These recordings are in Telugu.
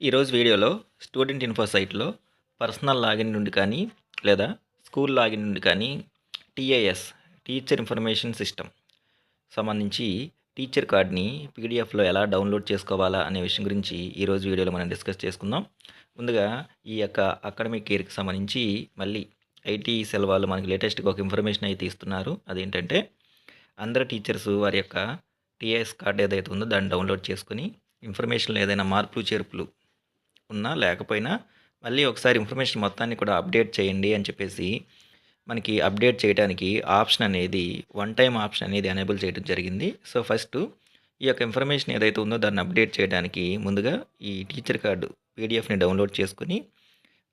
ఈరోజు వీడియోలో స్టూడెంట్ ఇన్ఫో సైట్లో పర్సనల్ లాగిన్ నుండి కానీ లేదా స్కూల్ లాగిన్ నుండి కానీ టీఐఎస్ టీచర్ ఇన్ఫర్మేషన్ సిస్టమ్ సంబంధించి టీచర్ కార్డ్ని పీడిఎఫ్లో ఎలా డౌన్లోడ్ చేసుకోవాలా అనే విషయం గురించి ఈరోజు వీడియోలో మనం డిస్కస్ చేసుకుందాం. ముందుగా ఈ యొక్క అకాడమిక్ ఇయర్కి సంబంధించి మళ్ళీ ఐటీ సెల్ వాళ్ళు మనకి లేటెస్ట్గా ఒక ఇన్ఫర్మేషన్ అయితే ఇస్తున్నారు. అదేంటంటే అందరు టీచర్స్ వారి యొక్క టీఐఎస్ కార్డ్ ఏదైతే ఉందో దాన్ని డౌన్లోడ్ చేసుకుని ఇన్ఫర్మేషన్లో ఏదైనా మార్పులు చేర్పులు ఉన్నా లేకపోయినా మళ్ళీ ఒకసారి ఇన్ఫర్మేషన్ మొత్తాన్ని కూడా అప్డేట్ చేయండి అని చెప్పేసి మనకి అప్డేట్ చేయడానికి ఆప్షన్ అనేది వన్ టైం ఆప్షన్ అనేది ఎనేబుల్ చేయడం జరిగింది. సో ఫస్ట్ ఈ యొక్క ఇన్ఫర్మేషన్ ఏదైతే ఉందో దాన్ని అప్డేట్ చేయడానికి ముందుగా ఈ టీచర్ కార్డు పీడిఎఫ్ని డౌన్లోడ్ చేసుకొని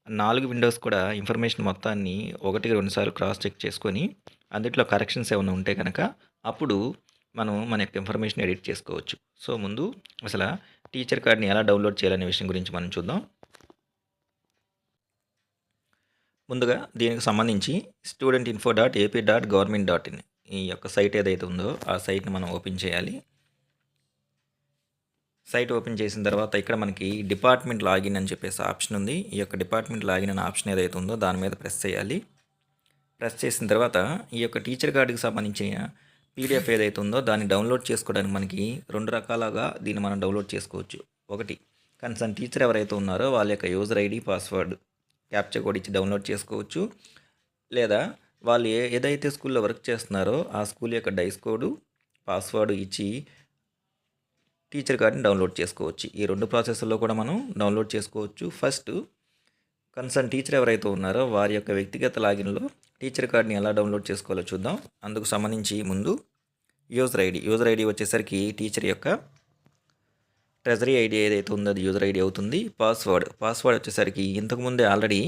నాలుగు విండోస్ కూడా ఇన్ఫర్మేషన్ మొత్తాన్ని ఒకటికి రెండుసార్లు క్రాస్ చెక్ చేసుకొని అందులో కరెక్షన్స్ ఏమైనా ఉంటే కనుక అప్పుడు మనం మన యొక్క ఇన్ఫర్మేషన్ ఎడిట్ చేసుకోవచ్చు. సో ముందు అసలు టీచర్ కార్డ్ని ఎలా డౌన్లోడ్ చేయాలనే విషయం గురించి మనం చూద్దాం. ముందుగా దీనికి సంబంధించి student info dot AP dot government dot in ఈ యొక్క సైట్ ఏదైతే ఉందో ఆ సైట్ని మనం ఓపెన్ చేయాలి. సైట్ ఓపెన్ చేసిన తర్వాత ఇక్కడ మనకి డిపార్ట్మెంట్ లాగిన్ అని చెప్పేసి ఆప్షన్ ఉంది. ఈ యొక్క డిపార్ట్మెంట్ లాగిన్ అనే ఆప్షన్ ఏదైతే ఉందో దాని మీద ప్రెస్ చేయాలి. ప్రెస్ చేసిన తర్వాత ఈ యొక్క టీచర్ కార్డుకి సంబంధించిన పీడిఎఫ్ ఏదైతే ఉందో దాన్ని డౌన్లోడ్ చేసుకోవడానికి మనకి రెండు రకాలుగా దీన్ని మనం డౌన్లోడ్ చేసుకోవచ్చు. ఒకటి కన్సర్న్ టీచర్ ఎవరైతే ఉన్నారో వాళ్ళ యొక్క user ID password capture code ఇచ్చి డౌన్లోడ్ చేసుకోవచ్చు. లేదా వాళ్ళు ఏ ఏదైతే స్కూల్లో వర్క్ చేస్తున్నారో ఆ స్కూల్ యొక్క డైస్ కోడ్ పాస్వర్డ్ ఇచ్చి టీచర్ కార్డ్ని డౌన్లోడ్ చేసుకోవచ్చు. ఈ రెండు ప్రాసెస్లో కూడా మనం డౌన్లోడ్ చేసుకోవచ్చు. ఫస్ట్ కన్సర్న్ టీచర్ ఎవరైతే ఉన్నారో వారి యొక్క వ్యక్తిగత లాగిన్లో టీచర్ కార్డ్ని ఎలా డౌన్లోడ్ చేసుకోవాలో చూద్దాం. అందుకు సంబంధించి ముందు యూజర్ ఐడి. యూజర్ ఐడి వచ్చేసరికి టీచర్ యొక్క ట్రెజరీ ఐడి ఏదైతే ఉందో అది యూజర్ ఐడి అవుతుంది. పాస్వర్డ్. పాస్వర్డ్ వచ్చేసరికి ఇంతకుముందే ఆల్రెడీ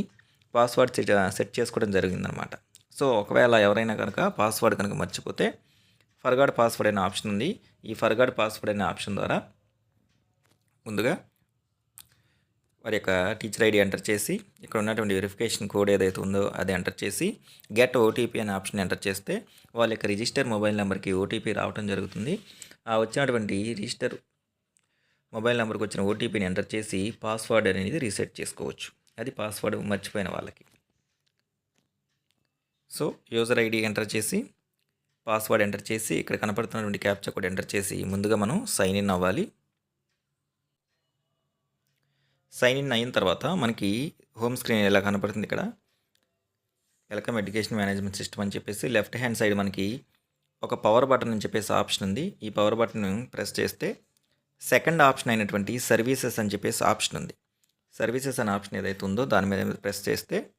పాస్వర్డ్ సెట్ సెట్ చేసుకోవడం జరిగిందనమాట సో ఒకవేళ ఎవరైనా కనుక పాస్వర్డ్ కనుక మర్చిపోతే ఫర్గాడ్ పాస్వర్డ్ అనే ఆప్షన్ ఉంది. ఈ ఫర్గాడ్ పాస్వర్డ్ అనే ఆప్షన్ ద్వారా ముందుగా వారి యొక్క టీచర్ ఐడి ఎంటర్ చేసి ఇక్కడ ఉన్నటువంటి వెరిఫికేషన్ కోడ్ ఏదైతే ఉందో అది ఎంటర్ చేసి గెట్ ఓటీపీ అనే ఆప్షన్ ఎంటర్ చేస్తే వాళ్ళ యొక్క రిజిస్టర్ మొబైల్ నెంబర్కి ఓటీపీ రావడం జరుగుతుంది. ఆ వచ్చినటువంటి రిజిస్టర్ మొబైల్ నెంబర్కి వచ్చిన ఓటీపీని ఎంటర్ చేసి పాస్వర్డ్ అనేది రీసెట్ చేసుకోవచ్చు. అది పాస్వర్డ్ మర్చిపోయిన వాళ్ళకి. సో యూజర్ ఐడి ఎంటర్ చేసి పాస్వర్డ్ ఎంటర్ చేసి ఇక్కడ కనపడుతున్నటువంటి క్యాప్చర్ కూడా ఎంటర్ చేసి ముందుగా మనం సైన్ ఇన్ అవ్వాలి. సైన్ ఇన్ అయిన తర్వాత మనకి హోమ్ స్క్రీన్ ఎలా కనపడుతుంది ఇక్కడ? వెల్కమ్ ఎడ్యుకేషన్ మేనేజ్మెంట్ సిస్టమ్ అని చెప్పేసి లెఫ్ట్ హ్యాండ్ సైడ్ మనకి ఒక పవర్ బటన్ అని చెప్పేసి ఆప్షన్ ఉంది. ఈ పవర్ బటన్ ప్రెస్ చేస్తే సెకండ్ ఆప్షన్ అయినటువంటి సర్వీసెస్ అని చెప్పేసి ఆప్షన్ ఉంది. సర్వీసెస్ అనే ఆప్షన్ ఏదైతే ఉందో దాని మీద ప్రెస్ చేస్తే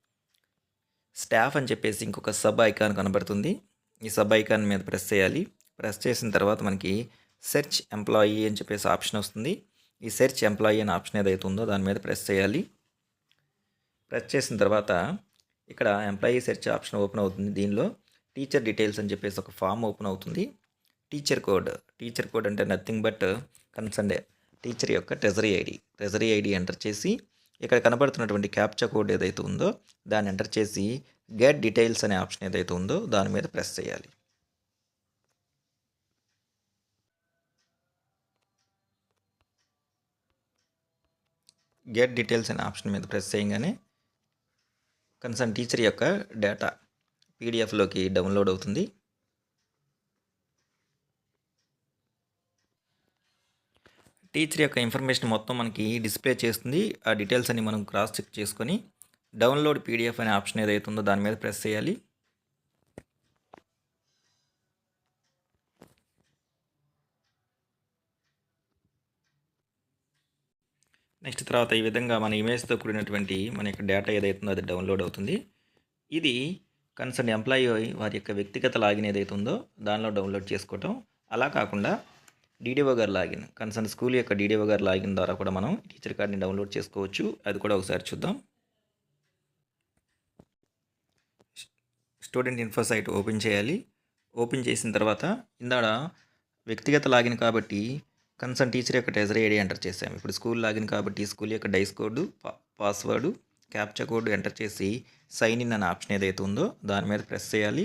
స్టాఫ్ అని చెప్పేసి ఇంకొక సబ్ ఐకాన్ కనబడుతుంది. ఈ సబ్ ఐకాన్ మీద ప్రెస్ చేయాలి. ప్రెస్ చేసిన తర్వాత మనకి సెర్చ్ ఎంప్లాయీ అని చెప్పేసి ఆప్షన్ వస్తుంది. ఈ సెర్చ్ ఎంప్లాయీ అనే ఆప్షన్ ఏదైతే ఉందో దాని మీద ప్రెస్ చేయాలి. ప్రెస్ చేసిన తర్వాత ఇక్కడ ఎంప్లాయీ సెర్చ్ ఆప్షన్ ఓపెన్ అవుతుంది దీనిలో. టీచర్ డీటెయిల్స్ అని చెప్పేసి ఒక ఫామ్ ఓపెన్ అవుతుంది. టీచర్ కోడ్ టీచర్ కోడ్ అంటే నథింగ్ బట్ కన్సర్న్ టీచర్ యొక్క treasury ID treasury ID enter చేసి ఇక్కడ కనబడుతున్నటువంటి క్యాప్చా కోడ్ ఏదైతే ఉందో దాన్ని ఎంటర్ చేసి గెట్ డీటెయిల్స్ అనే ఆప్షన్ ఏదైతే ఉందో దాని మీద ప్రెస్ చేయాలి. గెట్ డీటెయిల్స్ అనే ఆప్షన్ మీద ప్రెస్ చేయగానే కన్సర్న్ టీచర్ యొక్క డేటా పీడిఎఫ్లోకి డౌన్లోడ్ అవుతుంది. టీచర్ యొక్క ఇన్ఫర్మేషన్ మొత్తం మనకి డిస్ప్లే చేస్తుంది. ఆ డీటెయిల్స్ అన్ని మనం క్రాస్ చెక్ చేసుకొని డౌన్లోడ్ పీడిఎఫ్ అనే ఆప్షన్ ఏదైతే ఉందో దాని మీద ప్రెస్ చేయాలి. నెక్స్ట్ తర్వాత ఈ విధంగా మన ఇమేజ్తో కూడినటువంటి మన యొక్క డేటా ఏదైతుందో అది డౌన్లోడ్ అవుతుంది. ఇది కన్సర్న్ ఎంప్లాయీ వారి యొక్క వ్యక్తిగత లాగిన్ ఏదైతే ఉందో దానిలో డౌన్లోడ్ చేసుకోవటం. అలా కాకుండా డీడీఓ గారు లాగిన్ కన్సర్న్ స్కూల్ యొక్క డీడీఓ గారు లాగిన్ ద్వారా కూడా మనం టీచర్ కార్డ్ని డౌన్లోడ్ చేసుకోవచ్చు. అది కూడా ఒకసారి చూద్దాం. స్టూడెంట్ ఇన్ఫో సైట్ ఓపెన్ చేయాలి. ఓపెన్ చేసిన తర్వాత ఇందాడ వ్యక్తిగత లాగిన్ కాబట్టి కన్సర్న్ టీచర్ యొక్క ట్రెజరీ ఐడి ఎంటర్ చేసాం ఇప్పుడు స్కూల్ లాగిన్ కాబట్టి స్కూల్ యొక్క DISE code password captcha code enter చేసి సైన్ ఇన్ అనే ఆప్షన్ ఏదైతే ఉందో దాని మీద ప్రెస్ చేయాలి.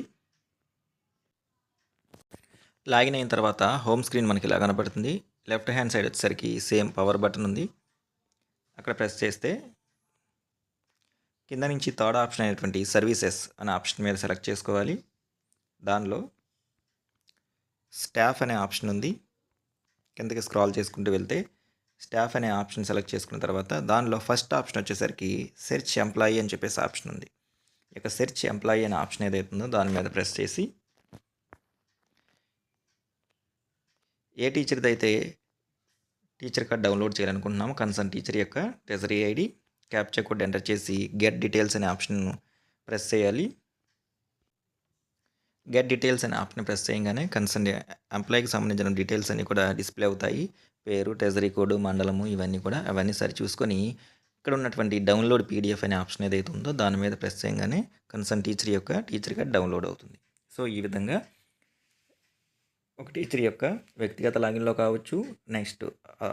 లాగిన్ అయిన తర్వాత హోమ్ స్క్రీన్ మనకి ఇలా కనపడుతుంది. లెఫ్ట్ హ్యాండ్ సైడ్ వచ్చేసరికి సేమ్ పవర్ బటన్ ఉంది. అక్కడ ప్రెస్ చేస్తే కింద నుంచి థర్డ్ ఆప్షన్ అయినటువంటి సర్వీసెస్ అనే ఆప్షన్ మీద సెలెక్ట్ చేసుకోవాలి. దానిలో స్టాఫ్ అనే ఆప్షన్ ఉంది. కిందకి స్క్రాల్ చేసుకుంటూ వెళ్తే స్టాఫ్ అనే ఆప్షన్ సెలెక్ట్ చేసుకున్న తర్వాత దానిలో ఫస్ట్ ఆప్షన్ వచ్చేసరికి సెర్చ్ ఎంప్లాయీ అని చెప్పేసి ఆప్షన్ ఉంది. ఇక సెర్చ్ ఎంప్లాయీ అనే ఆప్షన్ ఏదైతే ఉందో దాని మీద ప్రెస్ చేసి ఏ టీచర్ది అయితే టీచర్ కార్డ్ డౌన్లోడ్ చేయాలనుకుంటున్నామో కన్సర్న్ టీచర్ యొక్క treasury ID capture code enter చేసి గెట్ డీటెయిల్స్ అనే ఆప్షన్ ప్రెస్ చేయాలి. గెట్ డీటెయిల్స్ అనే ఆప్షన్ ప్రెస్ చేయగానే కన్సర్న్ ఎంప్లాయీకి సంబంధించిన డీటెయిల్స్ అన్నీ కూడా డిస్ప్లే అవుతాయి. పేరు ట్రెజరీ కోడ్ మండలము ఇవన్నీ కూడా అవన్నీ సరి చూసుకొని ఇక్కడ ఉన్నటువంటి డౌన్లోడ్ పీడిఎఫ్ అనే ఆప్షన్ ఏదైతే ఉందో దాని మీద ప్రెస్ చేయగానే కన్సర్న్ టీచర్ యొక్క టీచర్ కార్డ్ డౌన్లోడ్ అవుతుంది. సో ఈ విధంగా ఒక టీచర్ యొక్క వ్యక్తిగత లాగిన్లో కావచ్చు నెక్స్ట్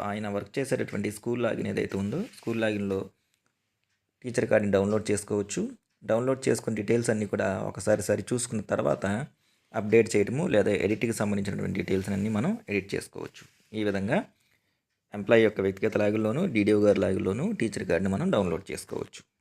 ఆయన వర్క్ చేసేటటువంటి స్కూల్ లాగిన్ ఏదైతే ఉందో స్కూల్ లాగిన్లో టీచర్ కార్డ్ని డౌన్లోడ్ చేసుకోవచ్చు. డౌన్లోడ్ చేసుకున్న డీటెయిల్స్ అన్నీ కూడా ఒకసారి సరి చూసుకున్న తర్వాత అప్డేట్ చేయడము లేదా ఎడిట్కి సంబంధించినటువంటి డీటెయిల్స్ అన్నీ మనం ఎడిట్ చేసుకోవచ్చు. ఈ విధంగా ఎంప్లాయీ యొక్క వ్యక్తిగత లాగుల్లోనూ డీడీఓ గారి లాగుల్లోనూ టీచర్ గారిని మనం డౌన్లోడ్ చేసుకోవచ్చు.